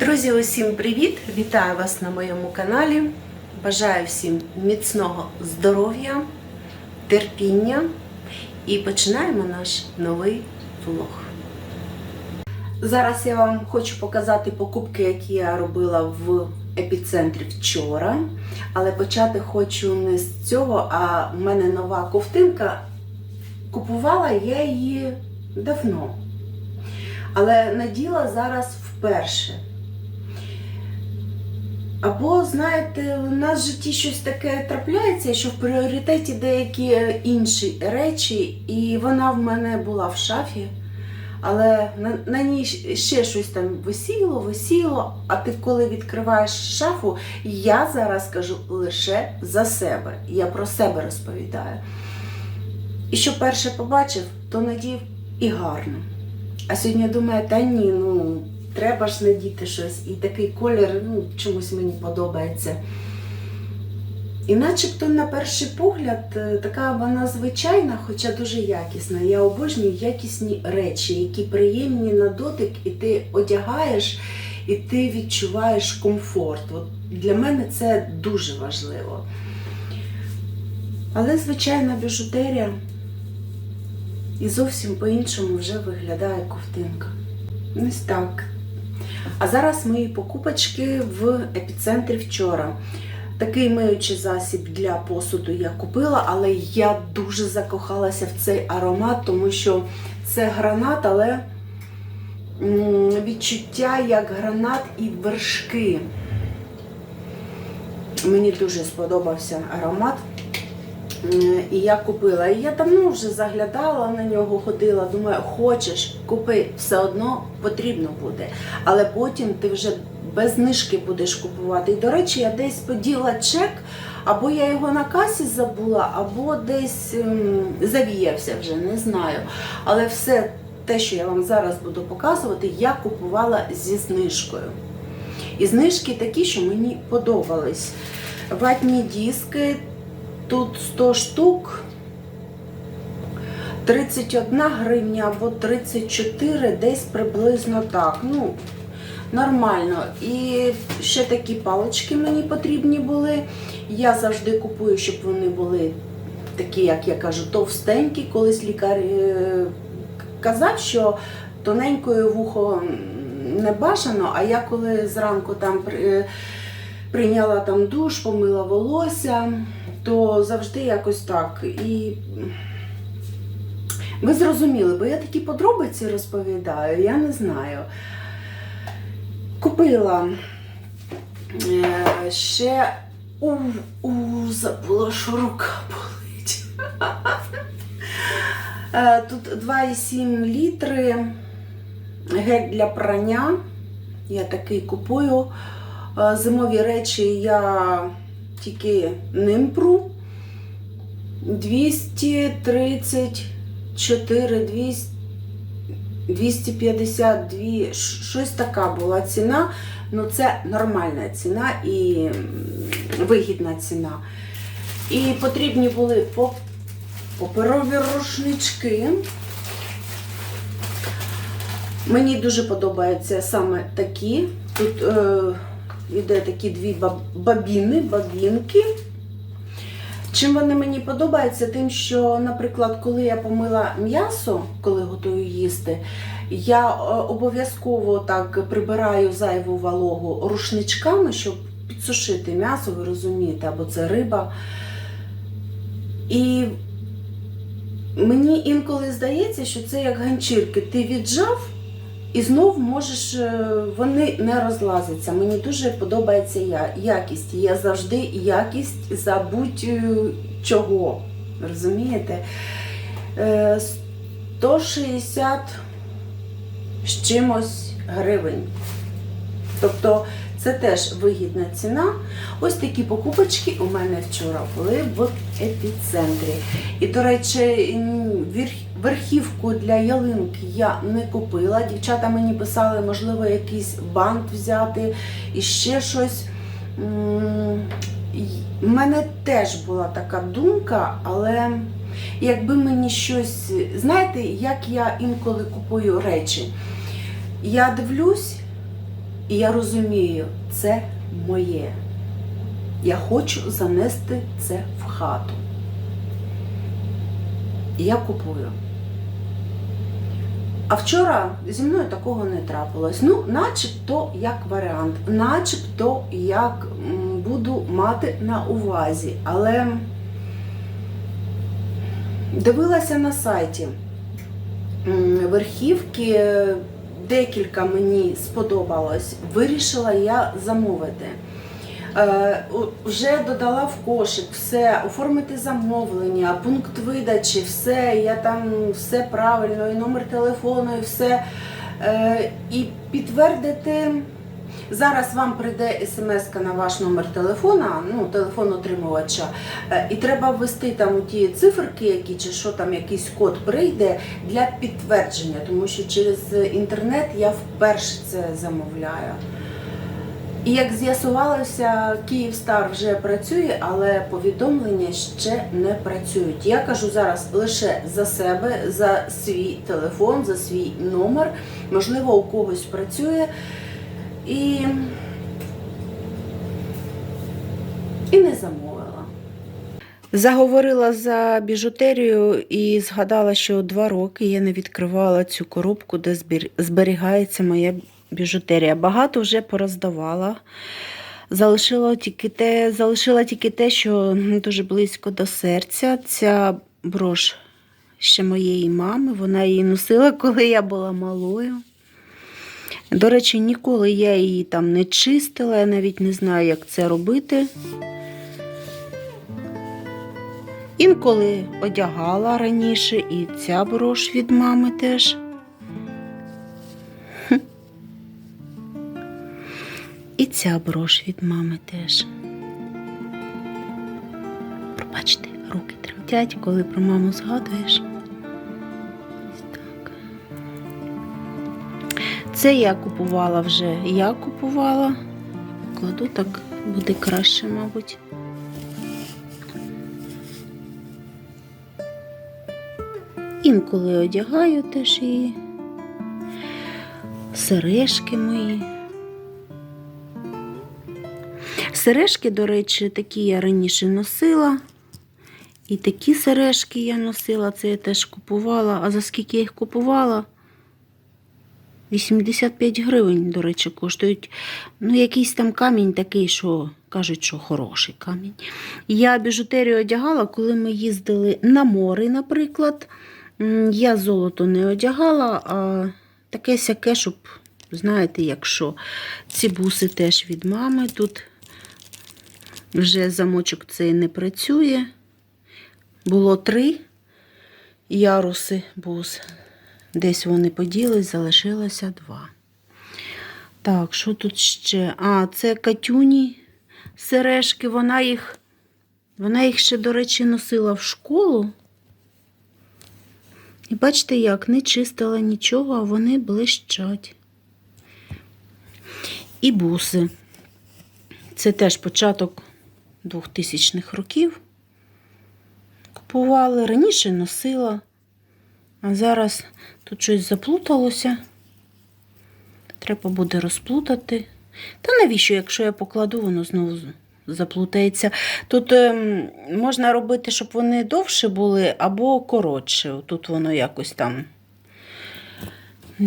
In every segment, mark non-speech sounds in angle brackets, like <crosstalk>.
Друзі, усім привіт! Вітаю вас на моєму каналі. Бажаю всім міцного здоров'я, терпіння і починаємо наш новий влог. Зараз я вам хочу показати покупки, які я робила в епіцентрі вчора. Але почати хочу не з цього, а в мене нова ковтинка. Купувала я її давно. Але наділа зараз вперше. Або, знаєте, у нас в житті щось таке трапляється, що в пріоритеті деякі інші речі, і вона в мене була в шафі, але на, на ній ще щось там висіло, висіло. А ти коли відкриваєш шафу, я зараз кажу лише за себе. Я про себе розповідаю. І що перше побачив, то надів і гарно. А сьогодні думаю, та ні, ну треба ж надіти щось. І такий колір ну, чомусь мені подобається. І начебто, на перший погляд, е, така вона звичайна, хоча дуже якісна. Я обожнюю якісні речі, які приємні на дотик, і ти одягаєш, і ти відчуваєш комфорт. От для мене це дуже важливо. Але звичайна біжутерія і зовсім по-іншому вже виглядає ковтинка. Ось так. А зараз мої покупочки в епіцентрі вчора. Такий миючий засіб для посуду я купила, але я дуже закохалася в цей аромат, тому що це гранат, але відчуття як гранат і вершки. Мені дуже сподобався аромат. М, І я купила. І я давно вже заглядала на нього, ходила. Думаю, хочеш, купи, все одно потрібно буде. Але потім ти вже без знижки будеш купувати. І, до речі, я десь поділа чек, або я його на касі забула, або десь ем, завіявся вже, не знаю. Але все те, що я вам зараз буду показувати, я купувала зі знижкою. І знижки такі, що мені подобались. Ватні диски. Тут 100 штук, 31 гривня або 34, десь приблизно так. Ну, нормально. І ще такі палички мені потрібні були. Я завжди купую, щоб вони були такі, як я кажу, товстенькі. Колись лікар е, казав, що тоненькою вухо не бажано, а я коли зранку там при- прийняла там душ, помила волосся то завжди якось так. І ви зрозуміли, бо я такі подробиці розповідаю, я не знаю. Купила е, ще у, у забула, що рука болить. <laughs> Е, Тут 2,7 літри гель для прання. Я такий купую. Е, Зимові речі я тільки ним пру. 234, 200, 252, щось така була ціна. Ну це нормальна ціна і вигідна ціна. І потрібні були паперові рушнички. Мені дуже подобаються саме такі. Тут е, іде такі дві баб- бабіни, бабінки. Чим вони мені подобаються? Тим, що, наприклад, коли я помила м'ясо, коли готую їсти, я е, обов'язково так прибираю зайву вологу рушничками, щоб підсушити м'ясо, ви розумієте, або це риба. І мені інколи здається, що це як ганчірки. Ти віджав і знов можеш, е, вони не розлазяться. Мені дуже подобається я, якість. Я завжди якість за будь-чого. Розумієте? Е, 160 з чимось гривень. Тобто це теж вигідна ціна. Ось такі покупочки у мене вчора були в епіцентрі. І, до речі, верхівку для ялинки я не купила. Дівчата мені писали, можливо, якийсь бант взяти і ще щось. В мене теж була така думка, але якби мені щось. Знаєте, як я інколи купую речі? Я дивлюсь, І я розумію, це моє. Я хочу занести це в хату. І я купую. А вчора зі мною такого не трапилось. Ну, начебто як варіант, начебто як буду мати на увазі. Але дивилася на сайті верхівки, декілька мені сподобалось. Вирішила я замовити. Е, вже додала в кошик все, оформити замовлення, пункт видачі, все, я там все правильно, і номер телефону, і все. Е, і підтвердити. Зараз вам прийде смс на ваш номер телефона, ну, телефон отримувача, е, і треба ввести там ті циферки, які чи що там якийсь код прийде для підтвердження, тому що через інтернет я вперше це замовляю. І як з'ясувалося, Київстар вже працює, але повідомлення ще не працюють. Я кажу зараз лише за себе, за свій телефон, за свій номер. Можливо, у когось працює. І, і не замовила. Заговорила за біжутерію і згадала, що два роки я не відкривала цю коробку, де зберігається моя біжутерія. Багато вже пороздавала. Залишила тільки те, залишила тільки те, що дуже близько до серця. Ця брош ще моєї мами. Вона її носила, коли я була малою. До речі, ніколи я її там не чистила, я навіть не знаю, як це робити. Інколи одягала раніше, і ця брош від мами теж. І ця брош від мами теж. Пробачте, руки тремтять, коли про маму згадуєш. Це я купувала вже. Я купувала. Кладу так буде краще, мабуть. Інколи одягаю теж її. Сережки мої. Сережки, до речі, такі я раніше носила. І такі сережки я носила, це я теж купувала. А за скільки я їх купувала? 85 гривень, до речі, коштують. Ну, якийсь там камінь такий, що кажуть, що хороший камінь. Я біжутерію одягала, коли ми їздили на море, наприклад. Я золото не одягала, а таке сяке, щоб, знаєте, якщо ці буси теж від мами. Тут вже замочок цей не працює. Було три яруси бус. Десь вони поділись, залишилося два. Так, що тут ще? А, це Катюні сережки. Вона їх, вона їх ще, до речі, носила в школу. І бачите, як не чистила нічого, а вони блищать. І буси. Це теж початок 2000-х років. Купували, раніше носила, а зараз тут щось заплуталося. Треба буде розплутати. Та навіщо, якщо я покладу, воно знову заплутається. Тут ем, можна робити, щоб вони довше були або коротше. Тут воно якось там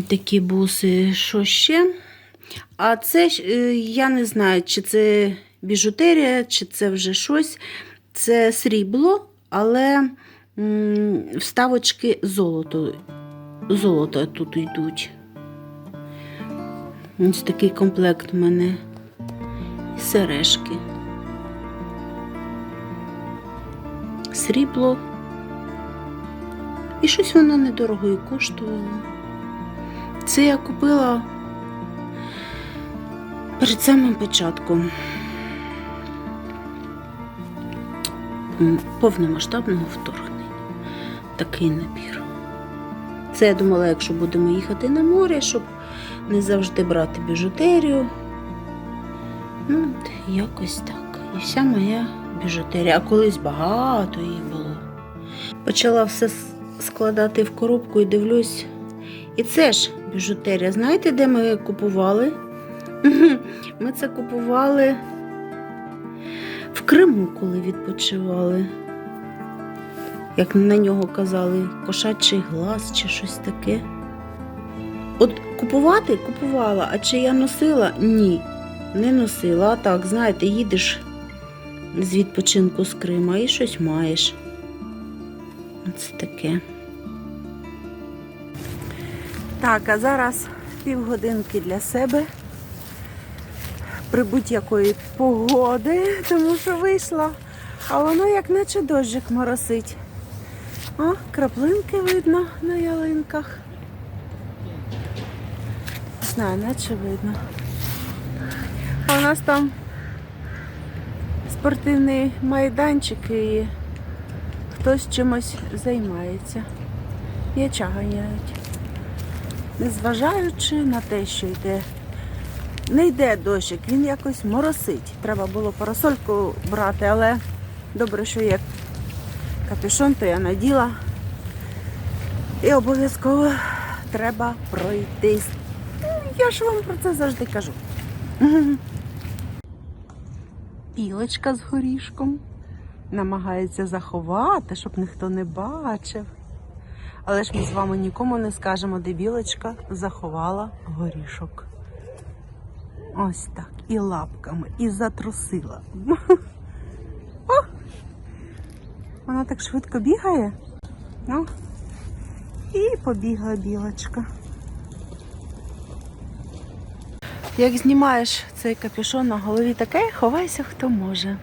такі буси, що ще. А це е, я не знаю, чи це біжутерія, чи це вже щось. Це срібло, але вставочки золото. Золото тут йдуть. Ось такий комплект у мене. І сережки. Срібло. І щось воно недорого і коштувало. Це я купила перед самим початком повномасштабного вторгнення. Такий набір. Це я думала, якщо будемо їхати на море, щоб не завжди брати біжутерію. Ну, якось так. І вся моя біжутерія. А колись багато її було. Почала все складати в коробку і дивлюсь. І це ж біжутерія. Знаєте, де ми купували? <laughs> Ми це купували в Криму, коли відпочивали. Як на нього казали, кошачий глаз чи щось таке. От купувати купувала, а чи я носила? Ні, не носила. А так, знаєте, їдеш з відпочинку з Крима і щось маєш. Оце таке. Так, а зараз півгодинки для себе. При будь-якої погоди, тому що вийшла, а воно як наче дощик моросить. О, краплинки видно на ялинках. Не знаю, наче видно. А у нас там спортивний майданчик і хтось чимось займається. М'яча ганяють. Незважаючи на те, що йде. Не йде дощик, він якось моросить. Треба було парасольку брати, але добре, що є капюшон, то я наділа. І обов'язково треба пройтись. Я ж вам про це завжди кажу. <laughs> Білочка з горішком намагається заховати, щоб ніхто не бачив. Але ж ми з вами нікому не скажемо, де білочка заховала горішок. Ось так. І лапками, і затрусила. <laughs> Вона так швидко бігає. Ну, і побігла білочка. Як знімаєш цей капюшон на голові таке, ховайся хто може.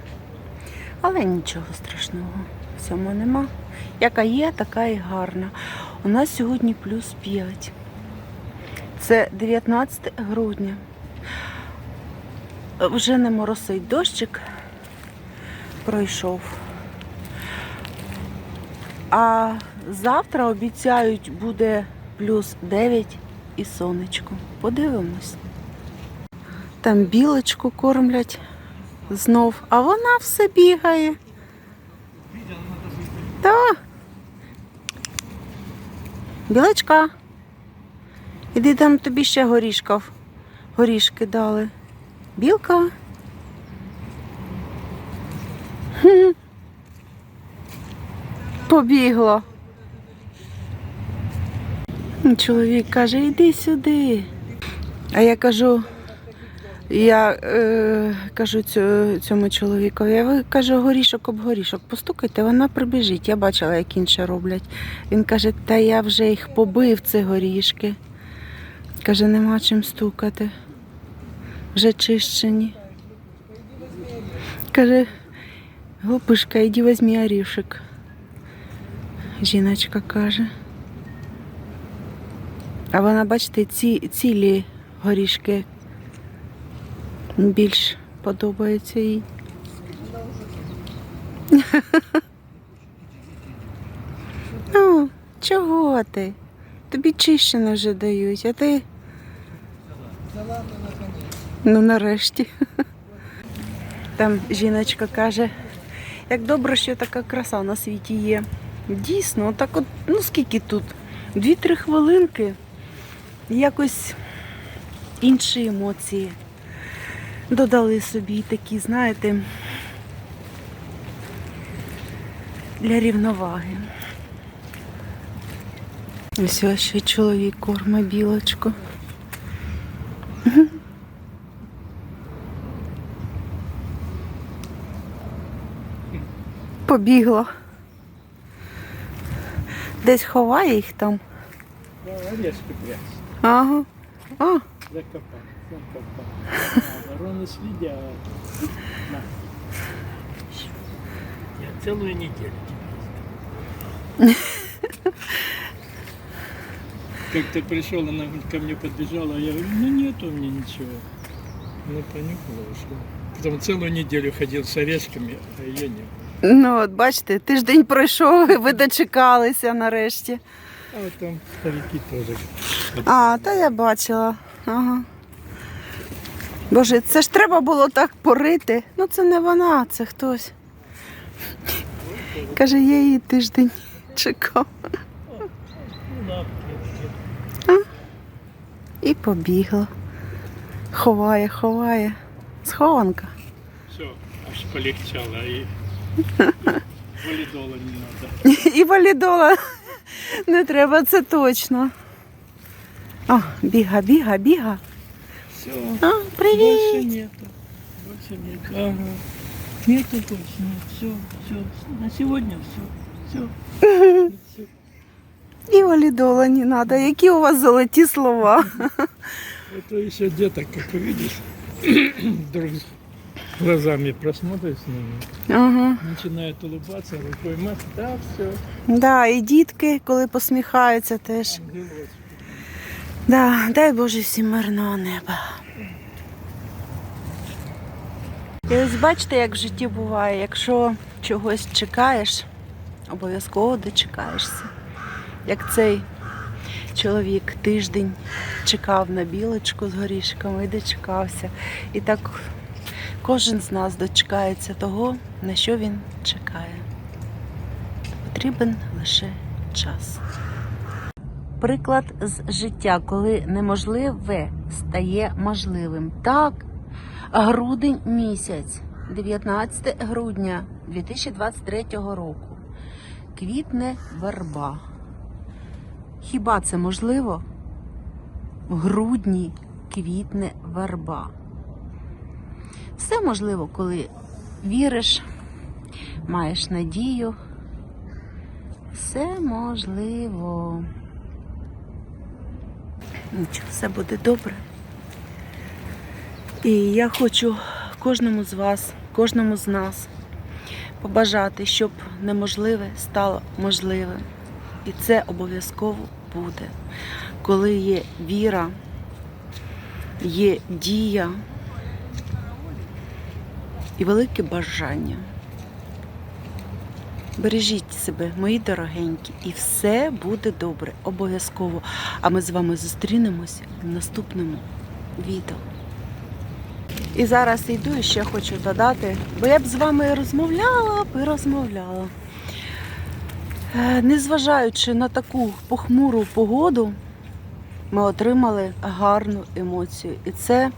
Але нічого страшного в цьому нема. Яка є, така і гарна. У нас сьогодні плюс 5. Це 19 грудня. Вже не моросить дощик, пройшов. А завтра обіцяють буде плюс 9 і сонечко. Подивимось. Там білочку кормлять знов, а вона все бігає. Та. Білочка. Іди там тобі ще горішків. Горішки дали. Білка. Побігла. Чоловік каже, іди сюди. А я кажу, я е, кажу цьому чоловікові, я кажу, горішок об горішок, постукайте, вона прибіжить. Я бачила, як інші роблять. Він каже, та я вже їх побив, ці горішки. Каже, нема чим стукати. Вже чищені. Каже, глупишка, іди візьми орішок. Жіночка каже. А вона, бачите, ці, цілі горішки більш подобаються їй. <laughs> Ну, чого ти? Тобі чищено вже дають, а ти. Ну, нарешті. <laughs> Там жіночка каже, як добре, що така краса на світі є. Дійсно, так от, ну скільки тут? Дві-три хвилинки. Якось інші емоції додали собі такі, знаєте, для рівноваги. Ось ще чоловік корма білочку. Побігла. Десь ховає їх там. Орешки прячь. Ага. А. <laughs> А, вороны следят. На. Я целую неделю тебя искал. Как ты пришел, она ко мне подбежала, я говорю, ну нет у меня ничего. Ну, понюхала, ушла. Потом целую неделю ходил с орешками, а ее нет. Ну от бачите, тиждень пройшов, і ви дочекалися нарешті. А вот там старики тоже. А, та я бачила. Ага. Боже, це ж треба було так порити. Ну це не вона, це хтось. Каже, я її тиждень чекав. Лапки. І побігла. Ховає, ховає. Схованка. Все, аж полегчало. И валидола не надо. І валідола не треба, це точно. О, біга, біга, біга. Все. А, Больше привіт! нету. Больше нету. Ага. Нету точно. Все, все. На сегодня все. Все. все. І валідола не треба. Які у вас золоті слова. Это еще где-то, как увидишь, <clears throat> вдруг глазами просмотришь на меня, Ага. начинает улыбаться, рукой мать, да, все. Да, і дітки, коли посміхаються теж. Да, дай Боже всім мирного неба. І ось бачите, як в житті буває, якщо чогось чекаєш, обов'язково дочекаєшся. Як цей чоловік тиждень чекав на білочку з горішками і дочекався. І так кожен з нас дочекається того, на що він чекає. Потрібен лише час. Приклад з життя, коли неможливе стає можливим. Так, грудень місяць, 19 грудня 2023 року. Квітне верба. Хіба це можливо? В грудні квітне верба. Все можливо, коли віриш, маєш надію. Все можливо. Нічого, все буде добре. І я хочу кожному з вас, кожному з нас побажати, щоб неможливе стало можливим. І це обов'язково буде. Коли є віра, є дія і велике бажання. Бережіть себе, мої дорогенькі, і все буде добре, обов'язково. А ми з вами зустрінемось в наступному відео. І зараз йду і ще хочу додати, бо я б з вами розмовляла б і розмовляла. Е, Незважаючи на таку похмуру погоду, ми отримали гарну емоцію. І це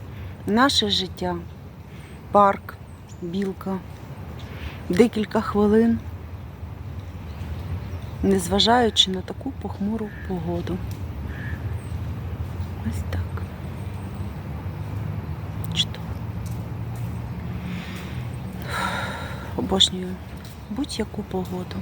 наше життя. Парк, білка, декілька хвилин незважаючи на таку похмуру погоду. Ось так. Чудово. Обожнюю будь-яку погоду.